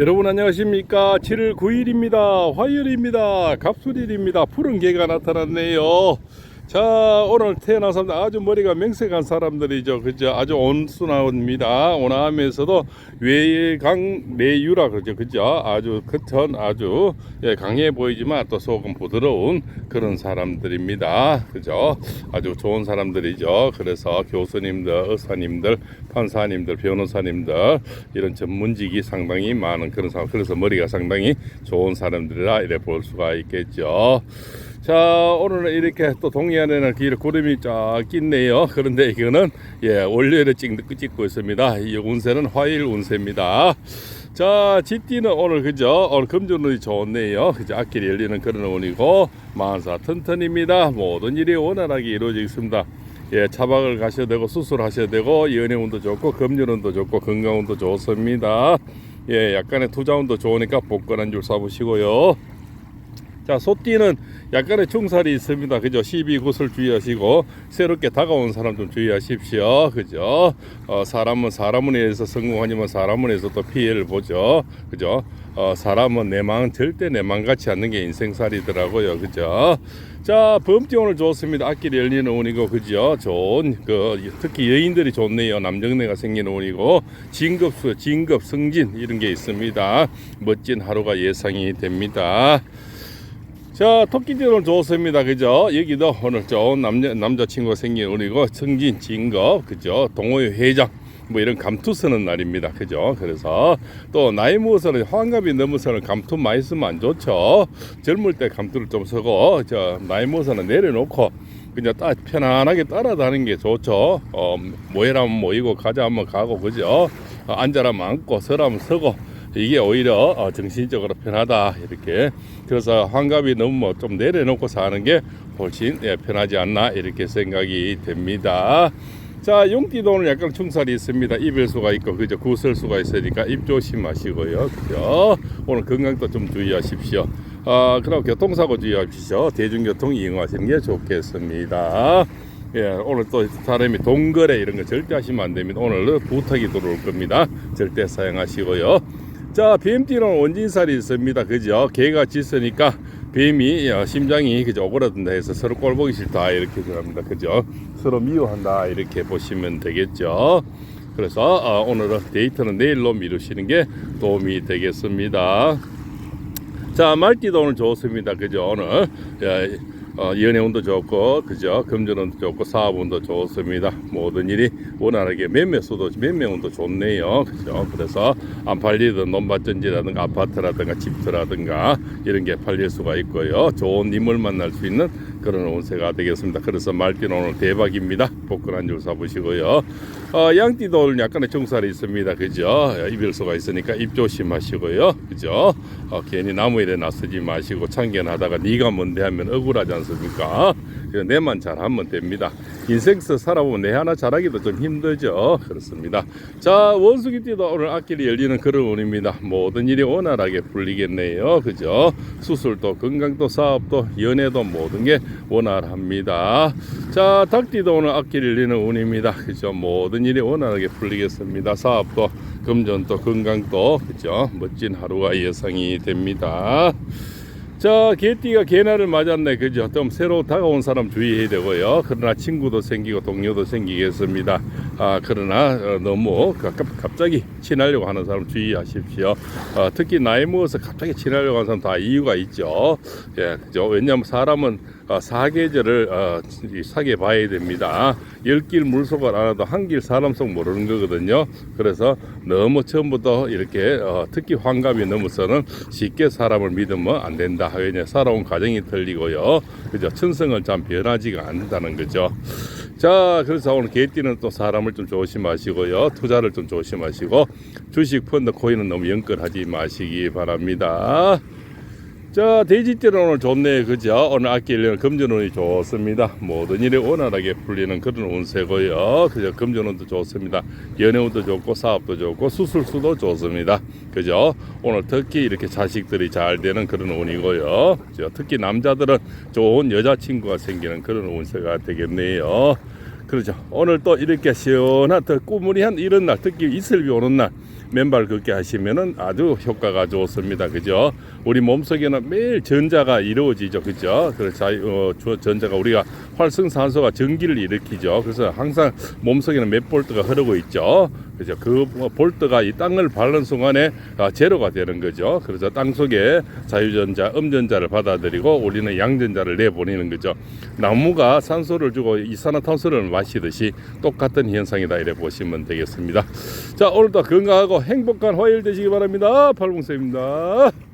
여러분 안녕하십니까? 7월 9일입니다. 화요일입니다. 갑술일입니다. 푸른 개가 나타났네요 자 오늘 태어난 사람들 아주 머리가 맹색한 사람들이죠. 그죠? 아주 온순합니다. 온화하면서도 외강 내유라 그러죠. 그죠? 아주 겉은 아주 예, 강해 보이지만 또 속은 부드러운 그런 사람들입니다. 그죠? 아주 좋은 사람들이죠. 그래서 교수님들 의사님들 판사님들 변호사님들 이런 전문직이 상당히 많은 그런 사람 그래서 머리가 상당히 좋은 사람들이라 이래 볼 수가 있겠죠 자 오늘은 이렇게 또 동해안에 는 길 구름이 쫙 낀네요. 그런데 이거는 예 월요일에 찍, 찍고 있습니다. 이 운세는 화요일 운세입니다. 자 집띠는 오늘 그죠? 오늘 금전운이 좋네요. 그죠? 앞길이 열리는 그런 운이고 만사 튼튼입니다. 모든 일이 원활하게 이루어지고 있습니다. 예, 차박을 가셔야 되고 수술하셔야 되고 연애운도 좋고 금전운도 좋고 건강운도 좋습니다. 예, 약간의 투자운도 좋으니까 복권 한 줄 사보시고요. 자, 소띠는 약간의 충살이 있습니다. 그죠? 시비 굿을 주의하시고 새롭게 다가온 사람 좀 주의하십시오. 그죠? 어, 사람은 사람을 위해서 성공하지만 사람을 위해서 또 피해를 보죠. 그죠? 어, 사람은 내 마음 절대 내 마음 같지 않는 게 인생살이더라고요. 그죠? 자, 범띠 오늘 좋습니다. 앞길이 열리는 운이고, 그죠? 좋은, 그, 특히 여인들이 좋네요. 남정네가 생기는 운이고, 진급수, 진급, 승진, 이런 게 있습니다. 멋진 하루가 예상이 됩니다. 자, 오늘 좋습니다. 그죠? 여기도 오늘 좋은 남자, 남자친구가 생긴 운이고, 승진, 진급, 그죠? 동호회 회장. 뭐 이런 감투 쓰는 날입니다. 그죠? 그래서 또 나이 먹어서는 환갑이 넘어서는 감투 많이 쓰면 안 좋죠. 젊을 때 감투를 좀 쓰고 저 나이 먹어서는 내려놓고 그냥 따, 편안하게 따라다니는 게 좋죠. 어, 모이라면 모이고 가자 하면 가고 그죠? 어, 앉아라면 앉고 서라면 서고 이게 오히려 어, 정신적으로 편하다 이렇게 그래서 환갑이 너무 좀 내려놓고 사는 게 훨씬 예, 편하지 않나 이렇게 생각이 됩니다. 자, 용띠도 오늘 약간 충살이 있습니다. 입을 수가 있고, 그죠? 구설 수가 있으니까 입 조심하시고요. 그죠? 오늘 건강도 좀 주의하십시오. 아, 그럼 교통사고 주의하십시오. 대중교통 이용하시는 게 좋겠습니다. 예, 오늘 또 사람이 동거래 이런 거 절대 하시면 안 됩니다. 오늘 부탁이 들어올 겁니다. 절대 사용하시고요. 자, 뱀띠는 원진살이 있습니다. 그죠? 개가 짖으니까 뱀이 어, 심장이 그죠 오그라든다 해서 서로 꼴 보기 싫다 이렇게 생각합니다. 그죠? 서로 미워한다 이렇게 보시면 되겠죠. 그래서 어, 오늘은 데이트는 내일로 미루시는 게 도움이 되겠습니다. 자, 말띠도 오늘 좋습니다. 그죠? 오늘 예, 어, 연애운도 좋고, 그죠? 금전운도 좋고, 사업운도 좋습니다. 모든 일이 원활하게 매매수도, 매매운도 좋네요. 그죠? 그래서 안 팔리던 논밭전지라든가 아파트라든가 집터라든가 이런 게 팔릴 수가 있고요. 좋은 인물 만날 수 있는 그런 운세가 되겠습니다. 그래서 말띠는 오늘 대박입니다. 복권 한줄 사보시고요. 어, 양띠도 오늘 약간의 정살이 있습니다. 그죠? 이별소가 있으니까 입 조심하시고요. 그죠? 어, 괜히 나무 일에 나서지 마시고 참견하다가 네가 뭔데 하면 억울하지 않습니까? 그래서 내만 잘하면 됩니다. 인생서 살아보면 내 하나 잘하기도 좀 힘들죠. 그렇습니다. 자, 원숭이띠도 오늘 앞길이 열리는 그런 운입니다. 모든 일이 원활하게 풀리겠네요. 그죠? 수술도 건강도 사업도 연애도 모든 게 원활합니다. 자, 닭띠도 오늘 앞길이 열리는 운입니다. 그죠? 모든 일이 원활하게 풀리겠습니다. 사업도 금전도 건강도 그죠? 멋진 하루가 예상이 됩니다. 자, 개띠가 개나를 맞았네. 그죠? 좀 새로 다가온 사람 주의해야 되고요. 그러나 친구도 생기고 동료도 생기겠습니다. 아, 그러나 어, 너무 갑, 갑자기 친하려고 하는 사람 주의하십시오. 어, 특히 나이 먹어서 갑자기 친하려고 하는 사람 다 이유가 있죠. 예, 그죠? 왜냐하면 사람은 어, 사계절을 어, 이 사계 봐야 됩니다. 열길 물속을 알아도 한길 사람 속 모르는 거거든요. 그래서 너무 처음부터 이렇게 어, 특히 환갑이 넘어서는 쉽게 사람을 믿으면 안 된다. 왜냐 살아온 과정이 틀리고요. 그죠? 천성은 참 변하지가 않는다는 거죠. 자, 그래서 오늘 개띠는 또 사람을 좀 조심하시고요. 투자를 좀 조심하시고 주식 펀드 코인은 너무 연끌하지 마시기 바랍니다. 자, 돼지띠는 오늘 좋네. 그죠? 오늘 앞길에는 금전운이 좋습니다. 모든 일이 원활하게 풀리는 그런 운세고요. 그죠? 금전운도 좋습니다. 연애운도 좋고, 사업도 좋고, 수술수도 좋습니다. 그죠? 오늘 특히 이렇게 자식들이 잘 되는 그런 운이고요. 그죠? 특히 남자들은 좋은 여자친구가 생기는 그런 운세가 되겠네요. 그렇죠. 오늘 또 이렇게 시원한 더 꾸무리한 이런 날, 특히 이슬비 오는 날 맨발 걷기 하시면은 아주 효과가 좋습니다. 그죠? 우리 몸속에는 매일 전자가 이루어지죠. 그죠? 그래서 어, 저- 전자가 우리가 활성산소가 전기를 일으키죠. 그래서 항상 몸속에는 몇 볼트가 흐르고 있죠. 그죠? 그 볼트가 이 땅을 밟는 순간에 아, 제로가 되는 거죠. 그래서 땅 속에 자유전자, 음전자를 받아들이고 우리는 양전자를 내보내는 거죠. 나무가 산소를 주고 이산화탄소를 마시듯이 똑같은 현상이다 이래 보시면 되겠습니다. 자 오늘도 건강하고 행복한 화요일 되시기 바랍니다. 팔봉쌤입니다.